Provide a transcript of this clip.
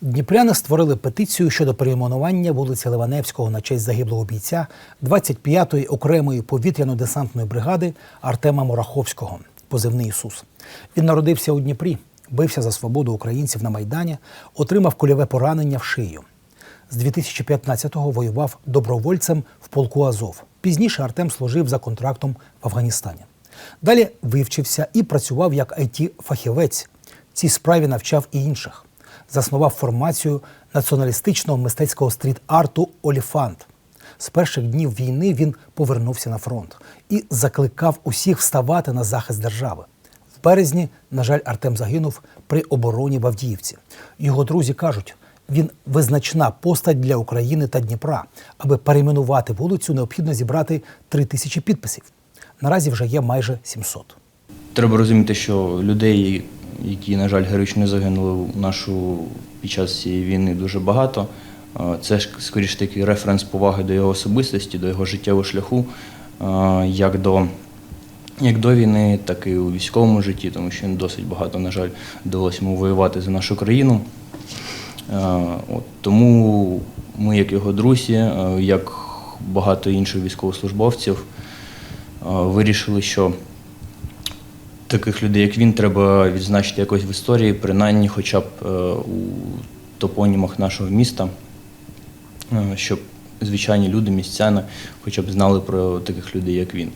Дніпряни створили петицію щодо перейменування вулиці Ливаневського на честь загиблого бійця 25-ї окремої повітряно-десантної бригади Артема Мураховського, позивний Ісус. Він народився у Дніпрі, бився за свободу українців на Майдані, отримав кульове поранення в шию. З 2015-го воював добровольцем в полку Азов. Пізніше Артем служив за контрактом в Афганістані. Далі вивчився і працював як it фахівець Цій справі навчав і інших. Заснував формацію націоналістичного мистецького стріт-арту Оліфант. З перших днів війни він повернувся на фронт і закликав усіх вставати на захист держави. В березні, на жаль, Артем загинув при обороні в Авдіївці. Його друзі кажуть, він визначна постать для України та Дніпра. Аби перейменувати вулицю, необхідно зібрати три тисячі підписів. Наразі вже є майже 700. Треба розуміти, що людей, які, на жаль, героїчно загинули в нашу під час цієї війни, дуже багато. Е, Це ж скоріш такий референс поваги до його особистості, до його життєвого шляху, е, як до, як до війни, так і у військовому житті, тому що він досить багато, на жаль, довелося йому воювати за нашу країну. Е, От, тому ми, як його друзі, як багато інших військовослужбовців, вирішили, що таких людей, як він, треба відзначити якось в історії, принаймні хоча б е, у топонімах нашого міста, е, щоб звичайні люди, містяни, хоча б знали про таких людей, як він.